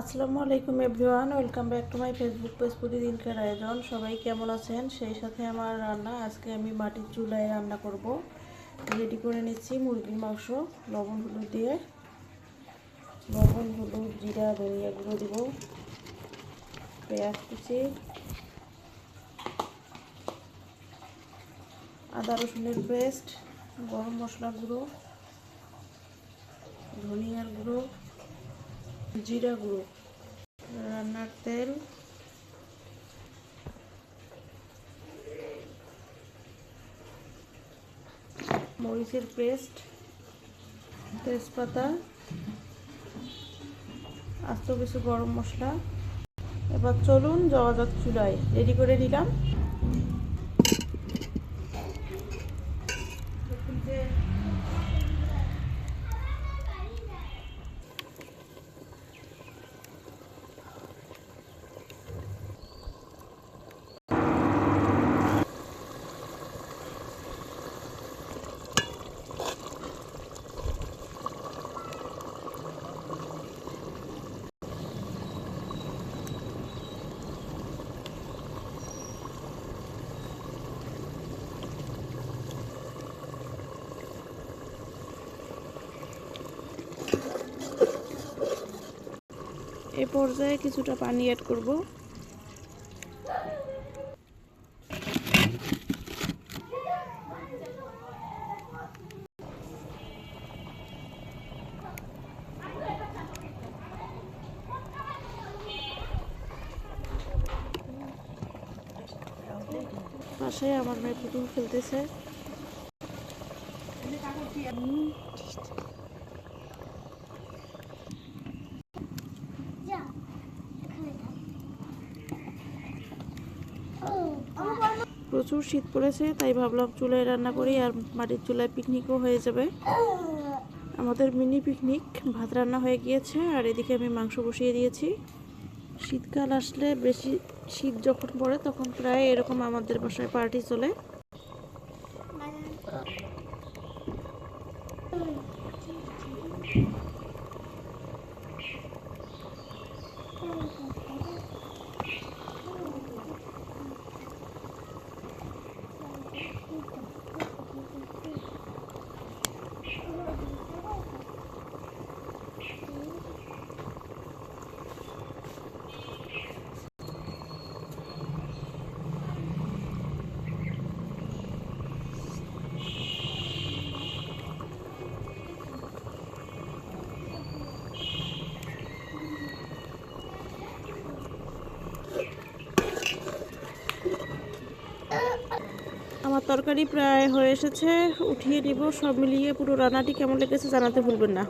আসসালামু আলাইকুম everyone, welcome back to my Facebook page প্রতিদিনকার আয়োজন। সবাই কেমন আছেন? সেই সাথে আমার রান্না, আজকে আমি মাটির চুলায় রান্না করব। রেডি করে নিচ্ছি মুরগির মাংস, লবণ, হলুদ দিয়ে। লবণ, হলুদ, জিরা, ধনিয়া গুঁড়ো দিব। পেঁয়াজ কুচি। আদা, রসুনের পেস্ট, গরম মশলা গুঁড়ো, ধনিয়ার গুঁড়ো। জিরা গুঁড়ো। রান্নার তেল। মরিচের পেস্ট। তেজপাতা। আস্ত কিছু গরম মশলা। এবার চলুন যাওয়া যাক চুলায়। রেডি করে নিলাম। এ পর্যায়ে কিছুটা পানি অ্যাড করব। পাশে আমার মেয়ে পুতুল খেলতেছে। প্রচুর শীত পড়েছে, তাই ভাবলাম চুলায় রান্না করি আর মাটির চুলায় পিকনিকও হয়ে যাবে। আমাদের মিনি পিকনিক, ভাত রান্না হয়ে গিয়েছে আর এদিকে আমি মাংস বসিয়ে দিয়েছি। শীতকাল আসলে বেশি শীত যখন পড়ে তখন প্রায় এরকম আমাদের বাসায় পার্টি চলে। আমার তরকারি প্রায় হয়ে এসেছে, উঠিয়ে নিব, সব মিলিয়ে পুরো রান্নাটি কেমন লেগেছে জানাতে ভুলবেন না।